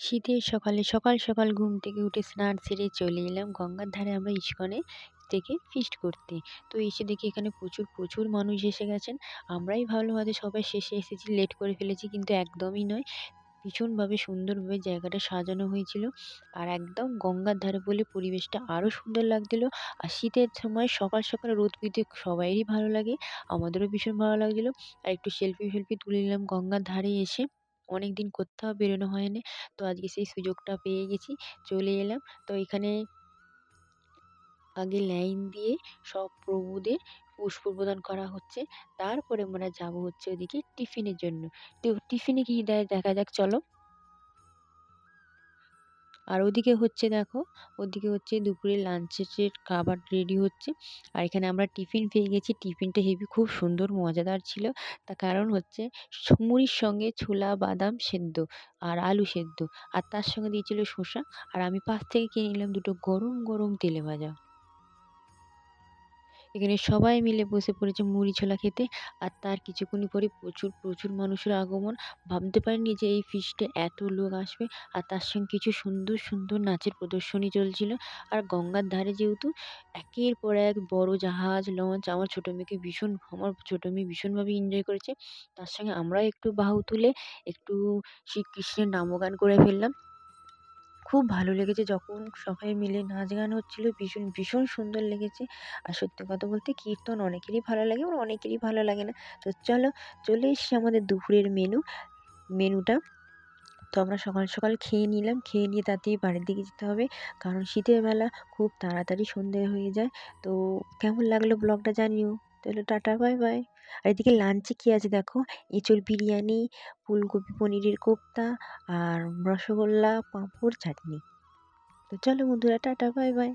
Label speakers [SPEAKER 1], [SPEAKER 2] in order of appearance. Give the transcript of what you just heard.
[SPEAKER 1] শীতের সকালে, সকাল সকাল ঘুম থেকে উঠে স্নান সেরে চলে এলাম গঙ্গার ধারে আমরা ইস্কনে থেকে ফিস্ট করতে। তো এসে দেখি এখানে প্রচুর প্রচুর মানুষ এসে গেছেন। আমরাই ভাবলাম হয়তো সবাই শেষে এসেছি লেট করে ফেলেছি কিন্তু একদমই নয়। ভীষণভাবে সুন্দরভাবে জায়গাটা সাজানো হয়েছিল আর একদম গঙ্গার ধারে বলে পরিবেশটা আরও সুন্দর লাগছিল। আর শীতের সময় সকাল সকাল রোদ পেতে সবাইয়েরই ভালো লাগে, আমাদেরও ভীষণ ভালো লাগছিল। আর একটু সেলফি ফেলফি তুলে নিলাম গঙ্গার ধারে এসে। অনেক দিন কোথাও বেরোনো হয়নি। তো আজকে সেই সুযোগটা পেয়ে গেছি, চলে এলাম। তো এখানে আগে লাইন দিয়ে সব প্রভুদের পুষ্প প্রদান করা হচ্ছে। তারপরে আমরা যাব হচ্ছে ওদিকে টিফিনের জন্য। তো টিফিনে কী দেয় দেখা যাক, চলো। আর ওদিকে হচ্ছে দেখো, ওদিকে হচ্ছে দুপুরে লাঞ্চের খাবার রেডি হচ্ছে। আর এখানে আমরা টিফিন পেয়ে গেছি। টিফিনটা হেভি খুব সুন্দর, মজাদার ছিল। তার কারণ হচ্ছে মুড়ির সঙ্গে ছোলা, বাদাম সেদ্ধ আর আলু সেদ্ধ। আর তার সঙ্গে দিয়েছিল শসা। আর আমি পাশ থেকে কিনে নিলাম দুটো গরম গরম তেলে ভাজা। এখানে সবাই মিলে বসে পড়েছে মুড়ি ছোলা খেতে। আর তার কিছুক্ষণ পরে প্রচুর প্রচুর মানুষের আগমন। ভাবতে পারিনি যে এই ফিস্টে এত লোক আসবে। আর তার সঙ্গে কিছু সুন্দর সুন্দর নাচের প্রদর্শনী চলছিল। আর গঙ্গার ধারে যেহেতু একের পর এক বড় জাহাজ লঞ্চ আমার ছোটো মেয়েকে ভীষণ, আমার ছোটো মেয়ে ভীষণভাবে এনজয় করেছে। তার সঙ্গে আমরাও একটু বাহু তুলে একটু শ্রীকৃষ্ণের নামগান করে ফেললাম। খুব ভালো লেগেছে। যখন সবাই মিলে নাচ গান হচ্ছিল, ভীষণ ভীষণ সুন্দর লেগেছে। আর সত্যি কথা বলতে কীর্তন অনেকেরই ভালো লাগে আবার অনেকেরই ভালো লাগে না। তো চলো, চলে এসছি আমাদের দুপুরের মেনু মেনুটা তো আমরা সকাল সকাল খেয়ে নিলাম। খেয়ে নিয়ে তাতেই বাড়ির দিকে যেতে হবে। কারণ শীতের বেলা খুব তাড়াতাড়ি সন্ধে হয়ে যায়। তো কেমন লাগল ব্লগটা জানিও। তাহলে টাটা, বাই বাই। আর এদিকে লাঞ্চে কী আছে দেখো? এঁচোড় বিরিয়ানি, ফুলকপি পনিরের কোপ্তা আর রসগোল্লা, পাঁপড়, চাটনি। তো চলো বন্ধুরা, টাটা, বাই বাই।